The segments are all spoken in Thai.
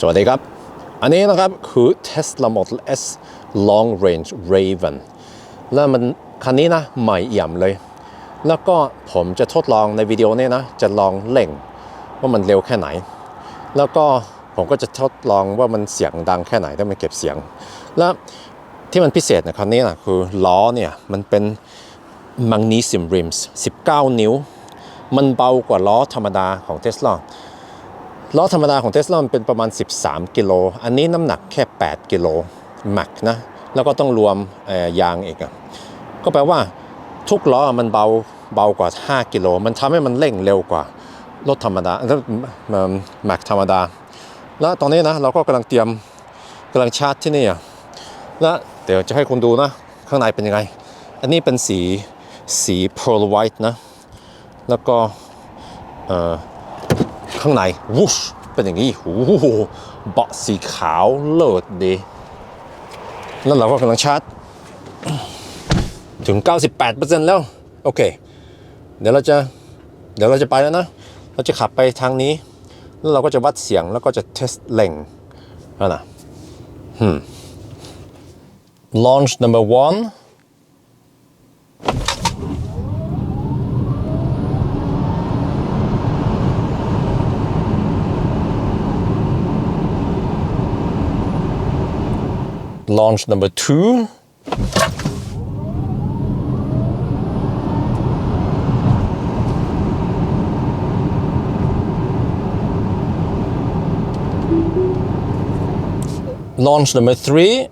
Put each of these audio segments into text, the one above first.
สวัสดีครับ อันนี้นะครับคือ Tesla Model S Long Range Raven แล้วมันคันนี้นะใหม่เอี่ยมเลย แล้วก็ผมจะทดลองในวิดีโอนี้นะ จะลองเร่งว่ามันเร็วแค่ไหน แล้วก็ผมก็จะทดลองว่ามันเสียงดังแค่ไหนถ้ามันเก็บเสียง แล้วที่มันพิเศษในคันนี้นะคือล้อเนี่ยมันเป็น Magnesium Rims 19 นิ้ว มันเบากว่าล้อธรรมดาของ Tesla ล้ ล้อธรรมดาของ Tesla มันเป็นประมาณ 13 กิโล อันนี้น้ำหนักแค่ 8 กิโลแม็กนะ แล้วก็ต้องรวมยางอีกอะก็แปลว่าทุกล้อมันเบาเบากว่า 5 กิโล มันทำให้มันเร่งเร็วกว่ารถธรรมดาแม็กธรรมดา แล้วตอนนี้นะเราก็กำลังเตรียมกำลังชาร์จที่นี่อะแล้วเดี๋ยวจะให้คุณดูนะ ข้างในเป็นยังไง อันนี้เป็นสีสี pearl white นะ แล้วก็เอ่อ ข้างในวูชเป็นอย่างนี้โอ้โหเบาะสีขาวเลิศดี แล้วเราก็กำลังชาร์จ ถึง 98%แล้ว โอเค เดี๋ยวเราจะ เดี๋ยวเราจะไปแล้วนะ เราจะขับไปทางนี้ แล้วเราก็จะวัดเสียงแล้วก็จะเทสเร่งนั่นนะ hmm. launch number one launch number two. Launch number three.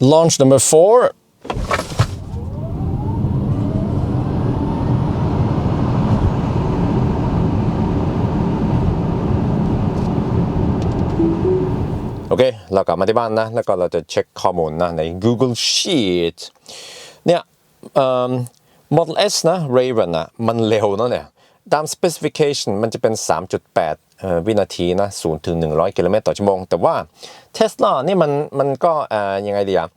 Launch number four. อเค เรากลับมาที่บ้านนะ แล้วก็เราจะเช็คข้อมูลนะใน Google Sheet เนี่ย Model S นะ Raven นะมันเร็วนะเนี่ยตาม specification มันจะเป็น 3.8 วินาทีนะ0ถึง 100 กิโลเมตรต่อชั่วโมง แต่ว่า Tesla นี่มันมันก็ยังไงดีอะ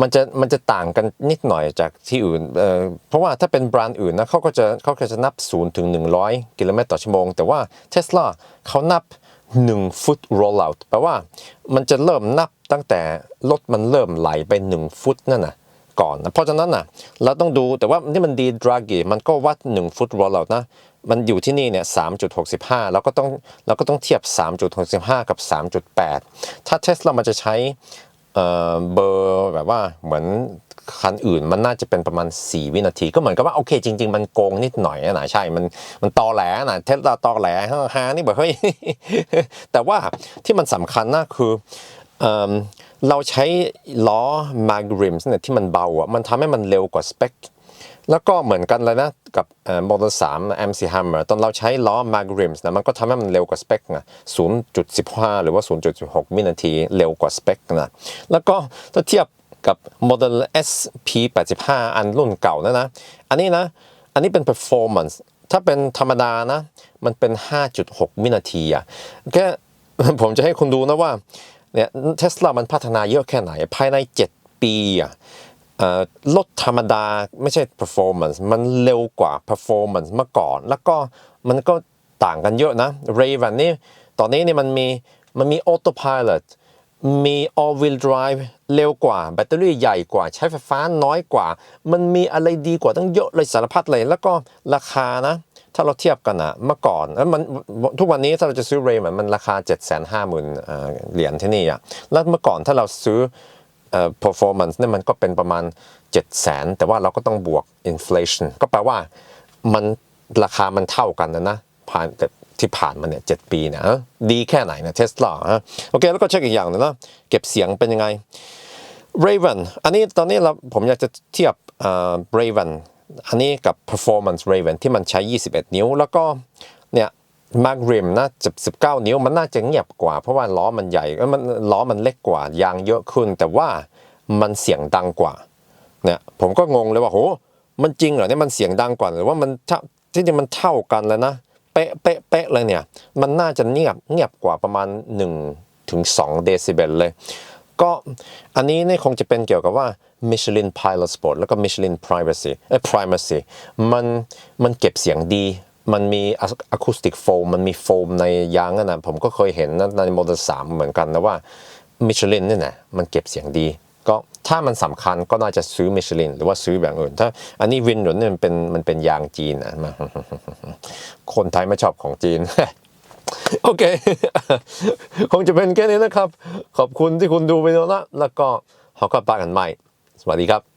มันจะมันจะต่างกันนิดหน่อยจากที่อื่นเเพราะว่าถ้าเป็นแบรนด์อื่นนะเขาก็จะเขาก็จะนับ0ถึง 100 กิโลเมตรต่อชั่วโมง แต่ว่า Tesla เขานับ 1 ฟุต rollout แปลว่ามันจะเริ่มนับตั้งแต่รถมันเริ่มไหลไป1ฟุตนั่นนะก่อนนะเพราะฉะนั้นนะเราต้องดูแต่ว่านี่มันดีดรากีมันก็วัด 1 ฟุต rollout นะมันอยู่ที่นี่เนี่ย 3.65 แล้วก็ต้องเราก็ต้องเทียบ 3.65 กับ 3.8 ถ้าเทสลามันจะใช้เอ่อเบอร์แบบว่าเหมือน คันอื่นมันน่าจะเป็นประมาณ 4 วินาที ก็เหมือนกับว่าโอเคจริง ๆ มันโกงนิดหน่อยนะใช่ มันมันตอแหลนะเทสลาตอแหลฮานี่แบบเฮ้ยแต่ว่าที่มันสำคัญนะคือเราใช้ล้อ mag rims เนี่ยที่มันเบาอะมันทำให้มันเร็วกว่าสเปคแล้วก็เหมือนกันเลยนะกับโมเดล3 MC Hammer ตอนเราใช้ล้อ mag rims นะมันก็ทำให้มันเร็วกว่าสเปคนะ0.15 หรือว่า0.6วินาทีเร็วกว่าสเปคนะแล้วก็ถ้าเทียบ กับโมเดล SP85 อันรุ่นเก่านะนะ อันนี้นะ อันนี้เป็น performance ถ้าเป็นธรรมดานะ มันเป็น 5.6 วินาทีอะแค่ผมจะให้คุณดูนะว่าเนี่ยเทสลามันพัฒนาเยอะแค่ไหน ภายใน 7 ปีอะรถธรรมดาไม่ใช่ performance มันเร็วกว่า performance เมื่อก่อน แล้วก็มันก็ต่างกันเยอะนะ Raven นี่ตอนนี้เนี่ยมันมีมันมี autopilot มี all wheel drive เร็วกว่า แบตเตอรี่ใหญ่กว่า ใช้ไฟฟ้าน้อยกว่า มันมีอะไรดีกว่าตั้งเยอะเลยสารพัดเลย แล้วก็ราคานะ ถ้าเราเทียบกันอะเมื่อก่อนแล้วมันทุกวันนี้ถ้าเราจะซื้อเรย์มันมันราคา 7 5 0 0 0 0เหรียญที่นี่อะแล้วเมื่อก่อนถ้าเราซื้อเอ่อ performance เนี่ยมันก็เป็นประมาณ 7 0 0 0 0 0 แต่ว่าเราก็ต้องบวก inflation ก็แปลว่ามันราคามันเท่ากันนะนะผ่านแต่ ที่ผ่านมาเนี่ยเปีเนี่ยดีแค่ไหนนะเทสลาโอเคแล้วก็เช็คอีกอย่างหนึงนะเก็บเสียงเป็นยังไง Raven อันนี้ตอนนี้เราผมอยากจะเทียบเอ่อ Raven อันนี้กับ Performance Raven ที่มันใช้ 21 นิ้ว แล้วก็เนี่ย Mag Rim นะ19 นิ้วมันน่าจะเงียบกว่า เพราะว่าล้อมันใหญ่เอ้ยมันล้อมันเล็กกว่ายางเยอะขึ้น แต่ว่ามันเสียงดังกว่าเนี่ยผมก็งงเลยว่าโหมันจริงเหรอเนี่ยมันเสียงดังกว่าหรือว่ามันที่จริงมันเท่ากันเลยนะ เป๊ะเป๊ะเป๊ะเลยเนี่ยมันน่าจะเงียบเงียบกว่าประมาณ1ถึง2เดซิเบลเลย ก็อันนี้เนี่ยคงจะเป็นเกี่ยวกับว่า Michelin Pilot Sport แล้วก็ Michelin Privacy เอ้ย Primacy มันมันเก็บเสียงดีมันมีอะคูสติกโฟมมันมีโฟมในยางนั่นะผมก็เคยเห็นในโมเดลสามเหมือนกันนะว่ามิชลินเนี่ยนะมันเก็บเสียงดี ก็ถ้ามันสำคัญก็น่าจะซื้อมิชลินหรือว่าซื้อแบบอื่น ถ้าอันนี้วินหนุนเนี่ยมันเป็นมันเป็นยางจีนนะมาคนไทยไม่ชอบของจีน โอเค คงจะเป็นแค่นี้นะครับ ขอบคุณที่คุณดูไปแล้วนะแล้วก็ขอกลับบ้านกันใหม่ สวัสดีครับ